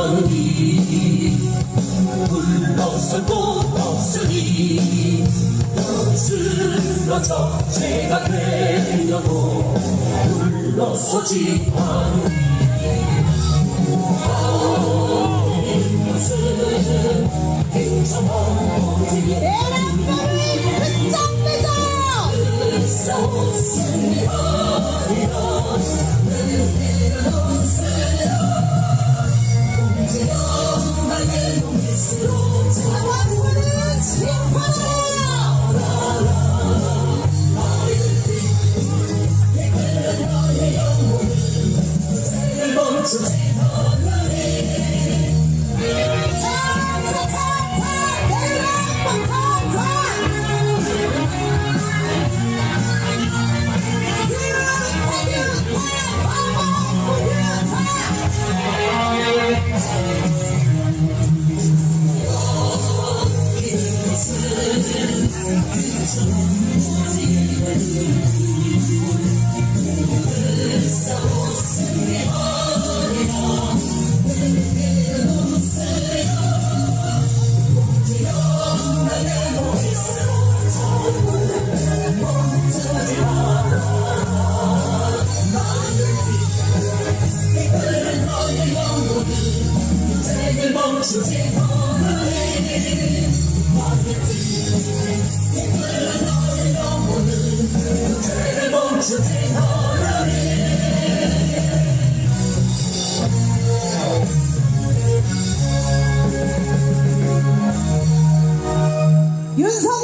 물러서지만이 물러설 곳 없으니 쓰러져 제가 되려고 물러서지 않으니 이것은 오직 에란거를 so 윤성